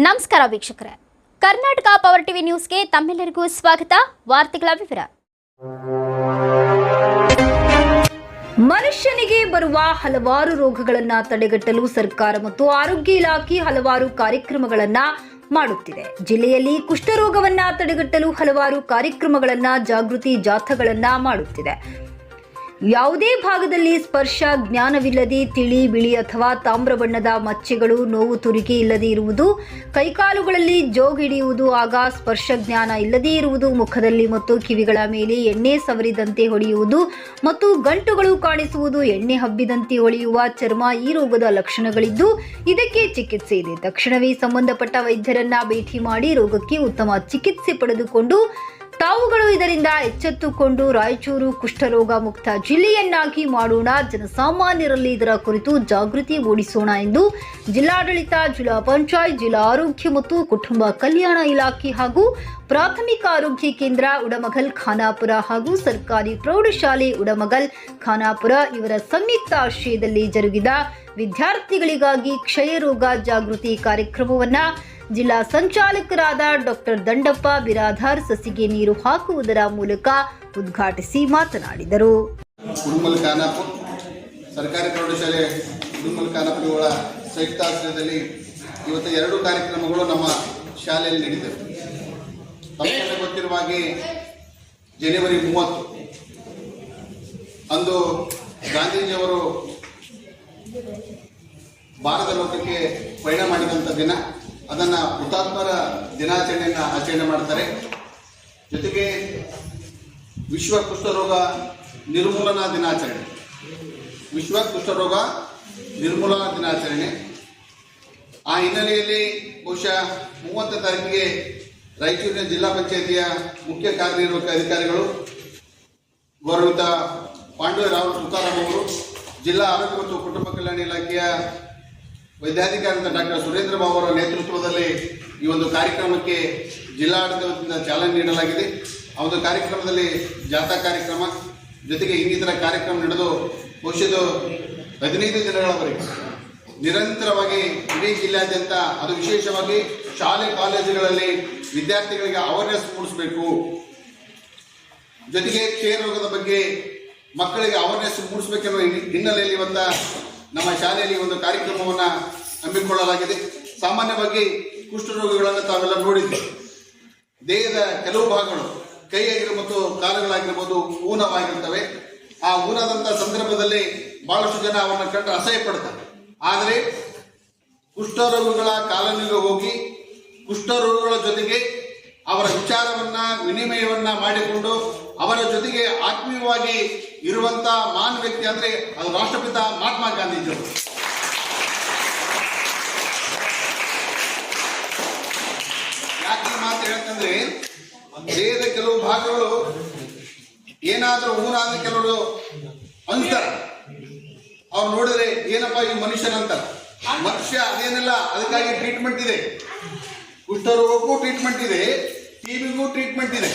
ನಮಸ್ಕಾರ ವೀಕ್ಷಕರೇ. Karnataka power TV ನ್ಯೂಸ್ಗೆ ತಮ್ಮೆಲ್ಲರಿಗೂ ಸ್ವಾಗತ. ವಾರ್ತೆಗಳ ವಿವರ. ಮನುಷ್ಯನಿಗೆ ಬರುವ ಹಲವಾರು ರೋಗಗಳನ್ನ ತಡೆಗಟ್ಟಲು ಸರ್ಕಾರ ಮತ್ತು ಆರೋಗ್ಯ ಇಲಾಖೆ ಹಲವಾರು ಕಾರ್ಯಕ್ರಮಗಳನ್ನ ಮಾಡುತ್ತಿದೆ. ಜಿಲ್ಲೆಯಲ್ಲಿ ಕುಷ್ಠರೋಗವನ್ನ ತಡೆಗಟ್ಟಲು ಹಲವಾರು ಕಾರ್ಯಕ್ರಮಗಳನ್ನ ಜಾಗೃತಿ ಜಾಥಾಗಳನ್ನ ಮಾಡುತ್ತಿದೆ. ಯಾವುದೇ ಭಾಗದಲ್ಲಿ ಸ್ಪರ್ಶ, ಜ್ಞಾನವಿಲ್ಲದೆ ತಿಳಿ, ಬಿಳಿ ಅಥವಾ ತಾಮ್ರ ಬಣ್ಣದ ಮಚ್ಚೆಗಳು, ನೋವು, ತುರಿಕೆ ಇಲ್ಲದೆ ಇರುವುದು, ಕೈಕಾಲುಗಳಲ್ಲಿ ಜೋಗ್ ಹಿಡಿಯುವುದು, ಆಗ ಸ್ಪರ್ಶ ಜ್ಞಾನ ಇಲ್ಲದೇ ಇರುವುದು ಮುಖದಲ್ಲಿ ಮತ್ತು ಕಿವಿಗಳ ಮೇಲೆ ಎಣ್ಣೆ ಸವರಿದಂತೆ ಹೊಡೆಯುವುದು ಮತ್ತು ಗಂಟುಗಳು ಕಾಣಿಸುವುದು ಎಣ್ಣೆ ಹಬ್ಬಿದಂತೆ ಹೊಳೆಯುವ ಚರ್ಮ ಈ ರೋಗದ ಲಕ್ಷಣಗಳಿದ್ದು, ಇದಕ್ಕೆ ಚಿಕಿತ್ಸೆ ಇದೆ. ತಕ್ಷಣವೇ ಸಂಬಂಧಪಟ್ಟ ವೈದ್ಯರನ್ನ ಭೇಟಿ ಮಾಡಿ ರೋಗಕ್ಕೆ ಉತ್ತಮ ಚಿಕಿತ್ಸೆ ಪಡೆದುಕೊಂಡು ತಾವುಗಳು ಇದರಿಂದ ಎಚ್ಚೆತ್ತುಕೊಂಡು ರಾಯಚೂರು ಕುಷ್ಠರೋಗ ಮುಕ್ತ ಜಿಲ್ಲೆಯನ್ನಾಗಿ ಮಾಡೋಣ. ಜನಸಾಮಾನ್ಯರಲ್ಲಿ ಇದರ ಕುರಿತು ಜಾಗೃತಿ ಮೂಡಿಸೋಣ ಎಂದು ಜಿಲ್ಲಾಡಳಿತ, ಜಿಲ್ಲಾ ಪಂಚಾಯತ್, ಜಿಲ್ಲಾ ಆರೋಗ್ಯ ಮತ್ತು ಕುಟುಂಬ ಕಲ್ಯಾಣ ಇಲಾಖೆ ಹಾಗೂ ಪ್ರಾಥಮಿಕ ಆರೋಗ್ಯ ಕೇಂದ್ರ ಉಡಮಗಲ್ ಖಾನಾಪುರ ಹಾಗೂ ಸರ್ಕಾರಿ ಪ್ರೌಢಶಾಲೆ ಉಡಮಗಲ್ ಖಾನಾಪುರ ಇವರ ಸಂಯುಕ್ತ ಆಶ್ರಯದಲ್ಲಿ ಜರುಗಿದ ವಿದ್ಯಾರ್ಥಿಗಳಿಗಾಗಿ ಕ್ಷಯರೋಗ ಜಾಗೃತಿ ಕಾರ್ಯಕ್ರಮವನ್ನ ಜಿಲ್ಲಾ ಸಂಚಾಲಕರಾದ ಡಾಕ್ಟರ್ ದಂಡಪ್ಪ ಬಿರಾಧಾರ್ ಸಸಿಗೆ ನೀರು ಹಾಕುವುದರ ಮೂಲಕ ಉದ್ಘಾಟಿಸಿ ಮಾತನಾಡಿದರು. ಸರ್ಕಾರಿ ಪ್ರೌಢಶಾಲೆ ಉಡುಮಲ್ ಸಂಯುಕ್ತ ಸಂಯುಕ್ತಾಶ್ರಯದಲ್ಲಿ ಇವತ್ತು ಎರಡು ಕಾರ್ಯಕ್ರಮಗಳು ನಮ್ಮ ಶಾಲೆಯಲ್ಲಿ ತಮಗೆಲ್ಲ ಗೊತ್ತಿರುವ ಹಾಗೆ ಜನವರಿ ಮೂವತ್ತು. ಅಂದು ಗಾಂಧೀಜಿಯವರು ಭಾರತ ಲೋಕಕ್ಕೆ ಪಯಣ ಮಾಡಿದಂಥ ದಿನ. ಅದನ್ನ ಹುತಾತ್ಮರ ದಿನಾಚರಣೆಯನ್ನ ಆಚರಣೆ ಮಾಡ್ತಾರೆ. ಜೊತೆಗೆ ವಿಶ್ವ ಕುಷ್ಠರೋಗ ನಿರ್ಮೂಲನಾ ದಿನಾಚರಣೆ. ವಿಶ್ವ ಕುಷ್ಠರೋಗ ನಿರ್ಮೂಲನಾ ದಿನಾಚರಣೆ. ಆ ಹಿನ್ನೆಲೆಯಲ್ಲಿ ಬಹುಶಃ ಮೂವತ್ತನೇ ತಾರೀಕಿಗೆ ರಾಯಚೂರಿನ ಜಿಲ್ಲಾ ಪಂಚಾಯಿತಿಯ ಮುಖ್ಯ ಕಾರ್ಯನಿರ್ವಾಹಕ ಅಧಿಕಾರಿಗಳು ಗೌರವಿತ ಪಾಂಡವರಾವ್ ತುಕಾರಾಮ್ ಅವರು, ಜಿಲ್ಲಾ ಆರೋಗ್ಯ ಮತ್ತು ಕುಟುಂಬ ಕಲ್ಯಾಣ ಇಲಾಖೆಯ ವೈದ್ಯಾಧಿಕಾರಿ ಡಾಕ್ಟರ್ ಸುರೇಂದ್ರ ಬಾಬು ಅವರ ನೇತೃತ್ವದಲ್ಲಿ ಈ ಒಂದು ಕಾರ್ಯಕ್ರಮಕ್ಕೆ ಜಿಲ್ಲಾಡಳಿತದಿಂದ ಚಾಲನೆ ನೀಡಲಾಗಿದೆ. ಆ ಒಂದು ಕಾರ್ಯಕ್ರಮದಲ್ಲಿ ಜಾಥಾ ಕಾರ್ಯಕ್ರಮ, ಜೊತೆಗೆ ಇನ್ನಿತರ ಕಾರ್ಯಕ್ರಮ ನಡೆದು ಬಹುಶಃ ಹದಿನೈದು ದಿನಗಳವರೆಗೆ ನಿರಂತರವಾಗಿ ಇಡೀ ಜಿಲ್ಲಾದ್ಯಂತ, ಅದು ವಿಶೇಷವಾಗಿ ಶಾಲೆ, ಕಾಲೇಜುಗಳಲ್ಲಿ ವಿದ್ಯಾರ್ಥಿಗಳಿಗೆ ಅವೇರ್ನೆಸ್ ಮೂಡಿಸಬೇಕು. ಜೊತೆಗೆ ಕ್ಷಯ ರೋಗದ ಬಗ್ಗೆ ಮಕ್ಕಳಿಗೆ ಅವೇರ್ನೆಸ್ ಮೂಡಿಸಬೇಕೆನ್ನುವ ಹಿನ್ನೆ- ಹಿನ್ನೆಲೆಯಲ್ಲಿ ಇವತ್ತ ನಮ್ಮ ಶಾಲೆಯಲ್ಲಿ ಒಂದು ಕಾರ್ಯಕ್ರಮವನ್ನು ಹಮ್ಮಿಕೊಳ್ಳಲಾಗಿದೆ. ಸಾಮಾನ್ಯವಾಗಿ ಕುಷ್ಠರೋಗಿಗಳನ್ನು ತಾವೆಲ್ಲ ನೋಡಿದ್ವಿ. ದೇಹದ ಕೆಲವು ಭಾಗಗಳು ಕೈ ಮತ್ತು ಕಾಲುಗಳಾಗಿರ್ಬೋದು ಊನವಾಗಿರ್ತವೆ. ಆ ಊನದಂಥ ಸಂದರ್ಭದಲ್ಲಿ ಬಹಳಷ್ಟು ಜನ ಅವನ್ನ ಕಂಡು ಅಸಹ್ಯ ಪಡ್ತಾರೆ. ಆದರೆ ಕುಷ್ಠರೋಗಿಗಳ ಕಾಲನಿಗೆ ಹೋಗಿ ಕುಷ್ಠರೋಗಿಗಳ ಜೊತೆಗೆ ಅವರ ವಿಚಾರವನ್ನ ವಿನಿಮಯವನ್ನ ಮಾಡಿಕೊಂಡು ಅವರ ಜೊತೆಗೆ ಆತ್ಮೀಯವಾಗಿ ಇರುವಂತ ಮಾನ್ ವ್ಯಕ್ತಿ ಅಂದ್ರೆ ಅದು ರಾಷ್ಟ್ರಪಿತ ಮಹಾತ್ಮ ಗಾಂಧೀಜಿಯವರು. ಯಾಕೆ ಮಾತು ಹೇಳ್ತಂದ್ರೆ ದೇಹದ ಕೆಲವು ಭಾಗಗಳು ಏನಾದ್ರೂ ಊರಾದ ಕೆಲವರು ಅಂತರ. ಅವ್ರು ನೋಡಿದ್ರೆ ಏನಪ್ಪ ಈ ಮನುಷ್ಯನಂತ ಮನುಷ್ಯ ಅದೇನಿಲ್ಲ, ಅದಕ್ಕಾಗಿ ಟ್ರೀಟ್ಮೆಂಟ್ ಇದೆ. ಕುಷ್ಠರೋಗಕ್ಕೂ ಟ್ರೀಟ್ಮೆಂಟ್ ಇದೆ ಟಿಬಿಗೂ ಟ್ರೀಟ್ಮೆಂಟ್ ಇದೆ.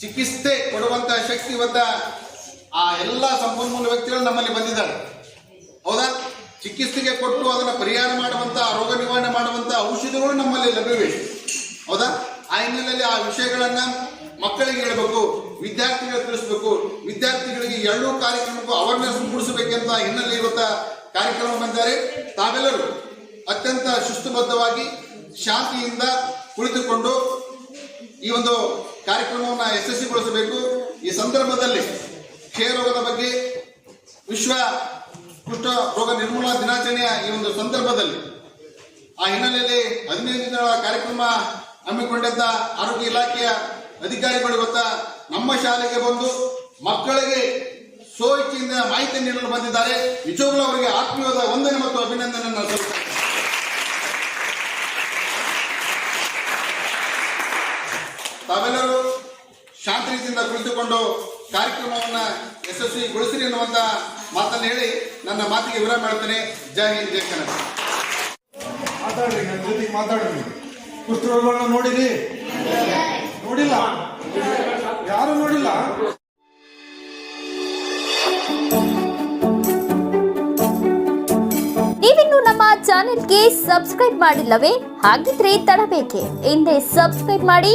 ಚಿಕಿತ್ಸೆ ಕೊಡುವಂತ ಶಕ್ತಿವಂತ ಆ ಎಲ್ಲ ಸಂಪನ್ಮೂಲ ವ್ಯಕ್ತಿಗಳು ನಮ್ಮಲ್ಲಿ ಬಂದಿದ್ದಾರೆ. ಹೌದಾ? ಚಿಕಿತ್ಸೆಗೆ ಕೊಟ್ಟು ಅದನ್ನ ಪರಿಹಾರ ಮಾಡುವಂತ, ರೋಗ ನಿವಾರಣೆ ಮಾಡುವಂತ ಔಷಧಿಗಳು ನಮ್ಮಲ್ಲಿ ಲಭ್ಯವಿದೆ ಹೌದಾ? ಆ ಹಿನ್ನೆಲೆಯಲ್ಲಿ ಆ ವಿಷಯಗಳನ್ನ ಮಕ್ಕಳಿಗೆ ಹೇಳಬೇಕು, ವಿದ್ಯಾರ್ಥಿಗಳಿಗೆ ತಿಳಿಸ್ಬೇಕು. ವಿದ್ಯಾರ್ಥಿಗಳಿಗೆ ಎರಡೂ ಕಾರ್ಯಕ್ರಮಕ್ಕೂ ಅವೇರ್ನೆಸ್ ಮೂಡಿಸಬೇಕೆಂತ ಹಿನ್ನೆಲೆ ಇವತ್ತ ಕಾರ್ಯಕ್ರಮ ಬಂದಿದ್ದಾರೆ. ತಾವೆಲ್ಲರೂ ಅತ್ಯಂತ ಶಿಸ್ತುಬದ್ಧವಾಗಿ, ಶಾಂತಿಯಿಂದ ಕುಳಿತುಕೊಂಡು ಈ ಒಂದು ಕಾರ್ಯಕ್ರಮವನ್ನು ಯಶಸ್ವಿಗೊಳಿಸಬೇಕು. ಈ ಸಂದರ್ಭದಲ್ಲಿ ಕ್ಷಯರೋಗದ ಬಗ್ಗೆ ವಿಶ್ವ ಕುಷ್ಠ ರೋಗ ನಿರ್ಮೂಲನಾ ದಿನಾಚರಣೆಯ ಈ ಒಂದು ಸಂದರ್ಭದಲ್ಲಿ ಆ ಹಿನ್ನೆಲೆಯಲ್ಲಿ ಹದಿನೈದು ದಿನಗಳ ಕಾರ್ಯಕ್ರಮ ಹಮ್ಮಿಕೊಂಡಿದ್ದ ಆರೋಗ್ಯ ಇಲಾಖೆಯ ಅಧಿಕಾರಿಗಳು ಇವತ್ತ ನಮ್ಮ ಶಾಲೆಗೆ ಬಂದು ಮಕ್ಕಳಿಗೆ ಸೋಚಿಯಿಂದ ಮಾಹಿತಿ ನೀಡಲು ಬಂದಿದ್ದಾರೆ. ನಿಜವಾಗ್ಲೂ ಅವರಿಗೆ ಆತ್ಮೀಯವಾದ ವಂದನೆ ಮತ್ತು ಅಭಿನಂದನೆ ಸಲ್ಲಿಸುತ್ತೇನೆ ತಾವೆಲ್ಲರೂ ಶಾಂತಿಯಿಂದ ಕುಳಿತುಕೊಂಡು ಕಾರ್ಯಕ್ರಮವನ್ನ ಯಶಸ್ವಿಗೊಳಿಸಿರಿ ಎನ್ನುವಂತ ಮಾತನ್ನು ಹೇಳಿ ನನ್ನ ಮಾತಿಗೆ ವಿರಾಮ ಮಾಡ್ತೇನೆ. ಜೈ ಹಿಂದ್ ಜೈ ಕನ್ನಡ. ಮಾತಾಡ್ರಿ ನನ್ನ ಜೊತೆಗೆ ಮಾತಾಡ್ರಿ. ಕುಷ್ಠರೋಗಗಳನ್ನ ನೋಡಿರಿ? ನೋಡಿಲ್ಲ? ಯಾರು ನೋಡಿಲ್ಲ? ನೀವಿನ್ನು ನಮ್ಮ ಚಾನೆಲ್ಗೆ ಸಬ್ಸ್ಕ್ರೈಬ್ ಮಾಡಿಲ್ಲವೇ? ಹಾಗಿದ್ರೆ ತಡಬೇಕೆ. ಹಿಂದೆ ಸಬ್ಸ್ಕ್ರೈಬ್ ಮಾಡಿ